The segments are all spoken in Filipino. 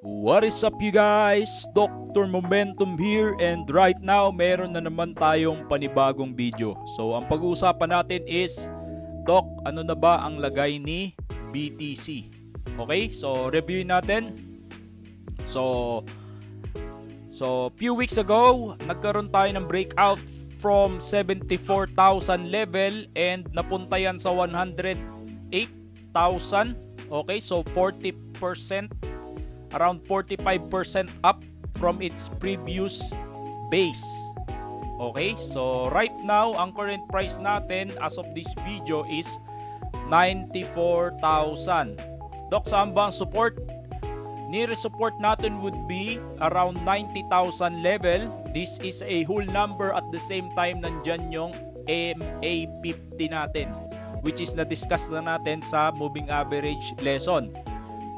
What is up you guys? Dr. Momentum here and right now meron na naman tayong panibagong video. So ang pag-uusapan natin is Doc, ano na ba ang lagay ni BTC? Okay? So reviewin natin. So So few weeks ago, nagkaroon tayo ng breakout from 74,000 level and napunta yan sa 108,000. Okay? So 40% around 45% up from its previous base. Okay, so right now, ang current price natin as of this video is 94,000. Dok, saan ba ang support? Nearest support natin would be around 90,000 level. This is a whole number at the same time nandyan yung MA50 natin which is na-discuss na natin sa moving average lesson.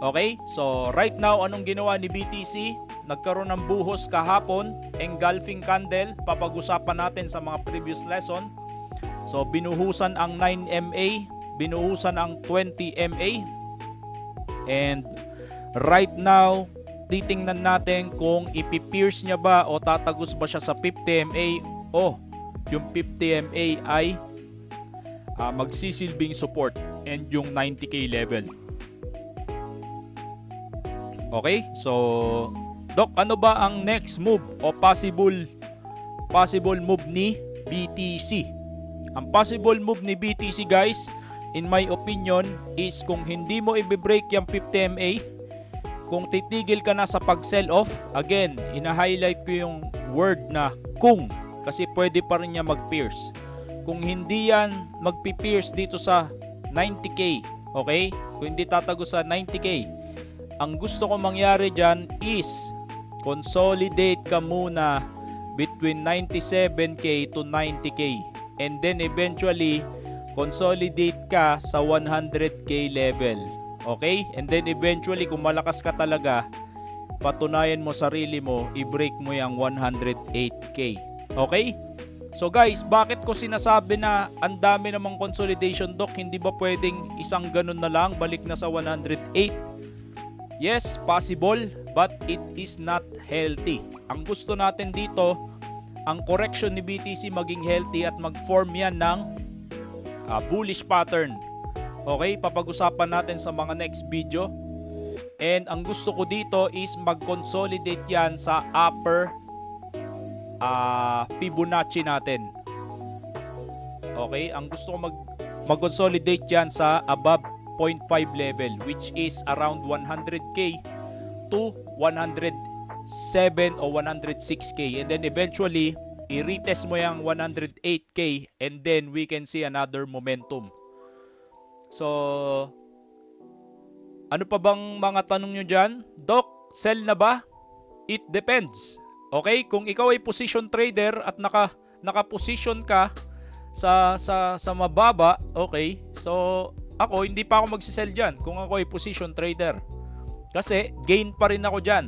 Okay? So, right now, anong ginawa ni BTC? Nagkaroon ng buhos kahapon, engulfing candle, papag-usapan natin sa mga previous lesson. So, binuhusan ang 9MA, binuhusan ang 20MA. And right now, titingnan natin kung ipipierce niya ba o tatagos ba siya sa 50MA o yung 50MA ay ah, magsisilbing support and yung 90k level. Okay? So, Doc, ano ba ang next move o possible possible move ni BTC? Ang possible move ni BTC guys, in my opinion, is kung hindi mo i-break yung 50MA, kung titigil ka na sa pag-sell off, again, ina-highlight ko yung word na kung kasi pwede pa rin niya mag-pierce. Kung hindi yan magpi-pierce dito sa 90k, okay? Kung hindi tatago sa 90k, ang gusto ko mangyari dyan is consolidate ka muna between 97k to 90k and then eventually consolidate ka sa 100k level. Okay? And then eventually kung malakas ka talaga patunayan mo sarili mo i-break mo yung 108k okay? So guys, bakit ko sinasabi na ang dami namang consolidation doc, hindi ba pwedeng isang ganun na lang balik na sa 108? Yes, possible, but it is not healthy. Ang gusto natin dito, ang correction ni BTC maging healthy at mag-form yan ng ah, bullish pattern. Okay, papag-usapan natin sa mga next video. And ang gusto ko dito is mag-consolidate yan sa upper ah, Fibonacci natin. Okay, ang gusto ko mag mag-consolidate yan sa above 0.5 level which is around 100k to 107 o 106k and then eventually i-retest mo yung 108k and then we can see another momentum. So ano pa bang mga tanong nyo dyan? Doc, sell na ba? It depends. Okay? Kung ikaw ay position trader at naka naka-position ka sa sa sa mababa, okay? So ako hindi pa ako magsi-sell diyan kung ako ay position trader. Kasi gain pa rin ako diyan.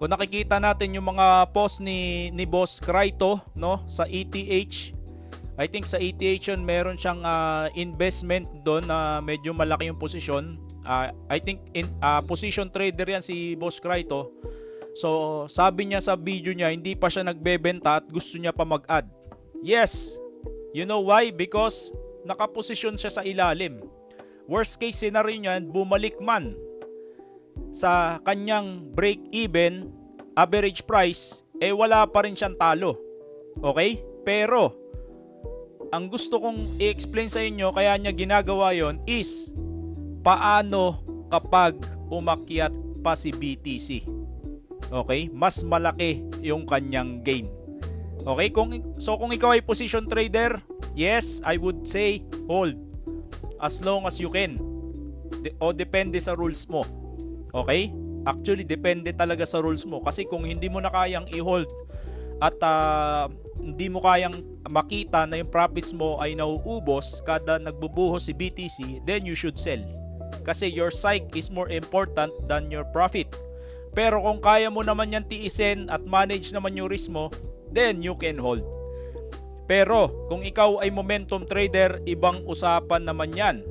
Kung nakikita natin yung mga post ni ni Boss Kraito no sa ETH I think sa ETH yun meron siyang ah, investment doon na medyo malaki yung posisyon. Ah, I think in ah, position trader yan si Boss Kraito. So sabi niya sa video niya hindi pa siya nagbebenta at gusto niya pa mag-add. Yes. You know why? Because nakaposisyon siya sa ilalim. Worst case scenario niyan, bumalik man sa kanyang break even average price, eh wala pa rin siyang talo. Okay? Pero, ang gusto kong i-explain sa inyo kaya niya ginagawa yon is paano kapag umakyat pa si BTC. Okay? Mas malaki yung kanyang gain. Okay? Kung, so kung ikaw ay position trader, yes, I would say hold as long as you can. De- o depende sa rules mo. Okay? Actually, depende talaga sa rules mo. Kasi kung hindi mo na kayang i-hold at ah, hindi mo kayang makita na yung profits mo ay nauubos kada nagbubuhos si BTC, then you should sell. Kasi your psyche is more important than your profit. Pero kung kaya mo naman yan tiisin at manage naman yung risk mo, then you can hold. Pero kung ikaw ay momentum trader, ibang usapan naman yan.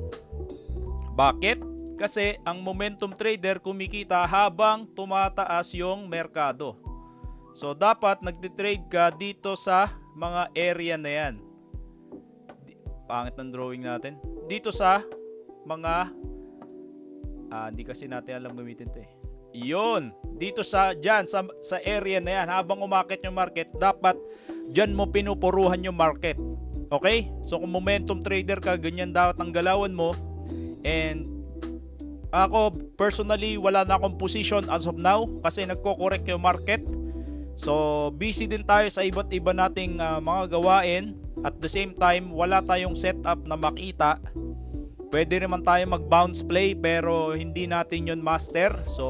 Bakit? Kasi ang momentum trader kumikita habang tumataas yung merkado. So dapat nagtitrade ka dito sa mga area na yan. Pangit ng drawing natin. Dito sa mga ah, hindi kasi natin alam gamitin 'to eh. Iyon, dito sa diyan sa sa area na yan habang umakit yung market, dapat diyan mo pinupuruhan yung market. Okay? So kung momentum trader ka, ganyan dapat ang galawan mo. And ako personally wala na akong position as of now kasi nagko-correct yung market. So busy din tayo sa iba't iba nating ah, mga gawain. At the same time, wala tayong setup na makita. Pwede naman tayo mag-bounce play pero hindi natin yon master. So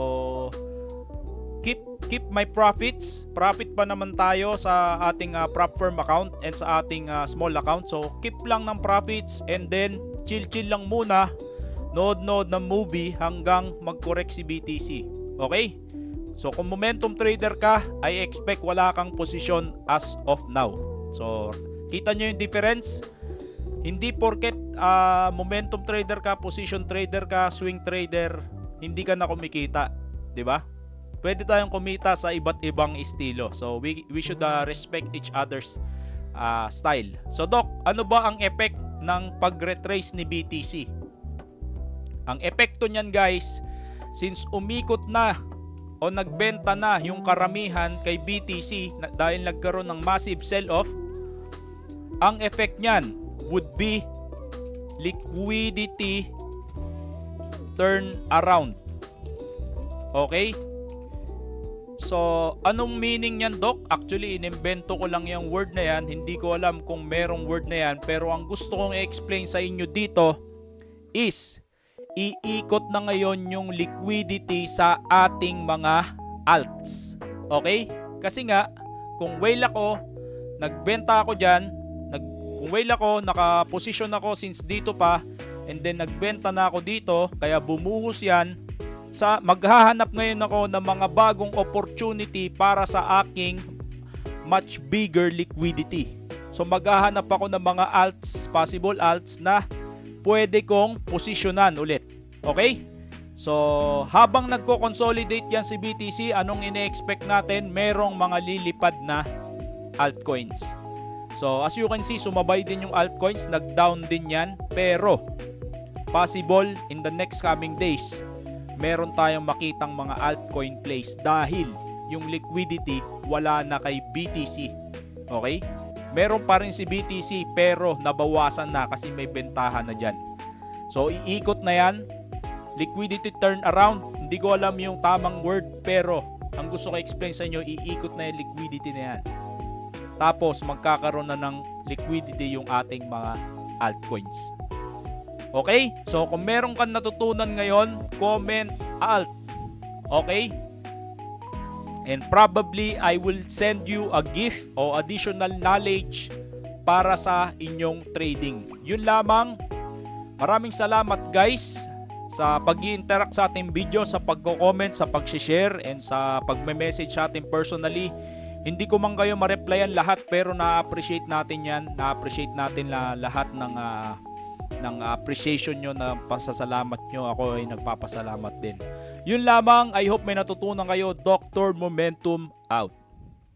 keep my profits. Profit pa naman tayo sa ating ah, prop firm account and sa ating ah, small account. So keep lang ng profits and then chill-chill lang muna. Nood-nood ng movie hanggang mag-correct si BTC. Okay? So kung momentum trader ka, I expect wala kang posisyon as of now. So kita nyo yung difference? Hindi porket ah, momentum trader ka, position trader ka, swing trader, hindi ka na kumikita, 'di ba? Pwede tayong kumita sa iba't ibang estilo. So we we should ah, respect each other's ah, style. So doc, ano ba ang effect ng pag-retrace ni BTC? Ang epekto niyan guys, since umikot na o nagbenta na yung karamihan kay BTC dahil nagkaroon ng massive sell-off, ang effect niyan would be liquidity turn around. Okay? So, anong meaning niyan, Doc? Actually, inimbento ko lang yung word na yan. Hindi ko alam kung merong word na yan. Pero ang gusto kong i-explain sa inyo dito is iikot na ngayon yung liquidity sa ating mga alts. Okay? Kasi nga, kung whale ako, nagbenta ako dyan, nag, kung whale ako, nakaposition ako since dito pa, and then nagbenta na ako dito, kaya bumuhos yan, sa maghahanap ngayon ako ng mga bagong opportunity para sa aking much bigger liquidity. So maghahanap ako ng mga alts, possible alts na pwede kong posisyonan ulit. Okay? So, habang nagko-consolidate yan si BTC, anong ine-expect natin? Merong mga lilipad na altcoins. So, as you can see, sumabay din yung altcoins, nag-down din yan. Pero, possible in the next coming days, meron tayong makitang mga altcoin plays dahil yung liquidity wala na kay BTC. Okay? Meron pa rin si BTC pero nabawasan na kasi may bentahan na dyan. So, iikot na yan. Liquidity turn around. Hindi ko alam yung tamang word pero ang gusto ko explain sa inyo, iikot na yung liquidity na yan. Tapos, magkakaroon na ng liquidity yung ating mga altcoins. Okay? So, kung meron kang natutunan ngayon, comment alt. Okay? And probably I will send you a gift o additional knowledge para sa inyong trading. Yun lamang. Maraming salamat guys sa pag interact sa ating video, sa pagko-comment, sa pag-share, and sa pagme-message sa atin personally. Hindi ko man kayo ma-replyan lahat pero na-appreciate natin yan. Na-appreciate natin la lahat ng ah, ng appreciation nyo na pasasalamat nyo. Ako ay nagpapasalamat din. Yun lamang. I hope may natutunan kayo. Dr. Momentum out.